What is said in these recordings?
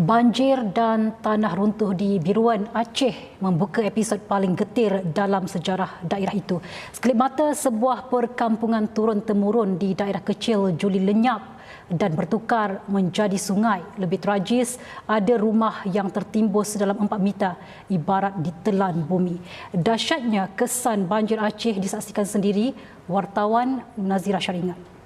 Banjir dan tanah runtuh di Biruan, Aceh membuka episod paling getir dalam sejarah daerah itu. Sekelip mata sebuah perkampungan turun-temurun di daerah kecil Juli lenyap dan bertukar menjadi sungai. Lebih tragis, ada rumah yang tertimbus dalam 4 meter ibarat ditelan bumi. Dahsyatnya kesan banjir Aceh disaksikan sendiri wartawan Nazira Syaringat.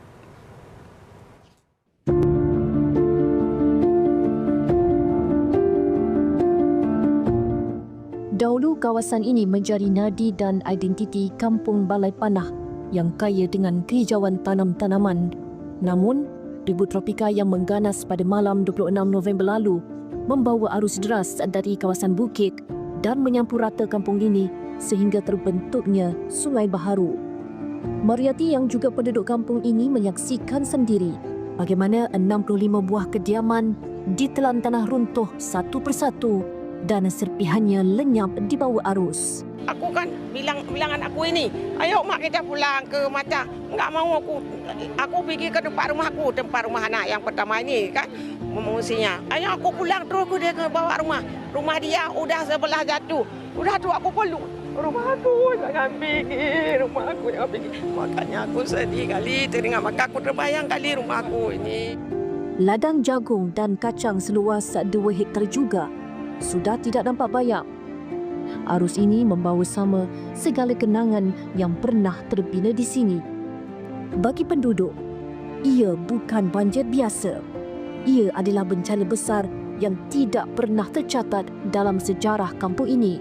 Dahulu kawasan ini menjadi nadi dan identiti kampung Balai Panah yang kaya dengan kehijauan tanam-tanaman. Namun, ribut tropika yang mengganas pada malam 26 November lalu membawa arus deras dari kawasan bukit dan menyampur rata kampung ini sehingga terbentuknya Sungai Baharu. Mariati yang juga penduduk kampung ini menyaksikan sendiri bagaimana 65 buah kediaman ditelan tanah runtuh satu persatu dan serpihannya lenyap di bawah arus. Aku kan bilang bilang anak aku ini, ayo mak kita pulang ke Mata. Enggak mau aku aku pergi ke tempat rumah aku, tempat rumah anak yang pertama ini kan mengungsinya. Ayo aku pulang terus aku dia ke bawah rumah. Rumah dia udah sebelah jatuh. Udah tu aku peluk. Rumah aku jangan pergi, rumah aku jangan pergi. Makanya aku sedih kali teringat maka aku terbayang kali rumah aku ini. Ladang jagung dan kacang seluas 2 hektar juga sudah tidak nampak bayam. Arus ini membawa sama segala kenangan yang pernah terbina di sini. Bagi penduduk, ia bukan banjir biasa. Ia adalah bencana besar yang tidak pernah tercatat dalam sejarah kampung ini.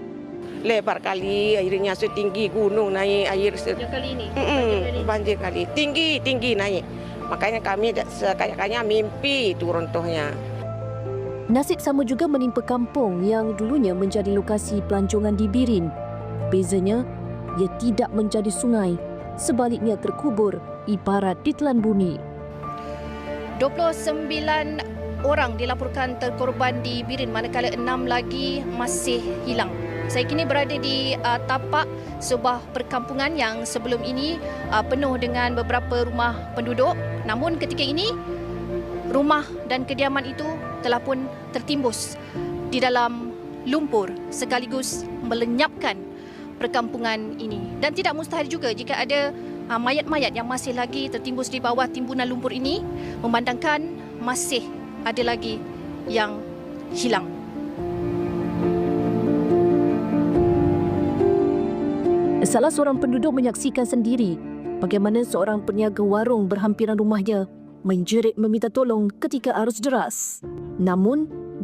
Lebar kali airnya setinggi gunung naik air se- Banjir kali ini. Mm-mm, banjir kali. Tinggi, tinggi naik. Makanya kami sekaya-kaya mimpi itu runtuhnya. Nasib sama juga menimpa kampung yang dulunya menjadi lokasi pelancongan di Birin. Bezanya, ia tidak menjadi sungai, sebaliknya terkubur ibarat ditelan bumi. 29 orang dilaporkan terkorban di Birin manakala enam lagi masih hilang. Saya kini berada di uh, tapak sebuah perkampungan yang sebelum ini uh, penuh dengan beberapa rumah penduduk. Namun ketika ini rumah dan kediaman itu telah pun tertimbus di dalam lumpur sekaligus melenyapkan perkampungan ini. Dan tidak mustahil juga jika ada uh, mayat-mayat yang masih lagi tertimbus di bawah timbunan lumpur ini memandangkan masih ada lagi yang hilang. Salah seorang penduduk menyaksikan sendiri bagaimana seorang peniaga warung berhampiran rumahnya menjerit meminta tolong ketika arus deras. Namun,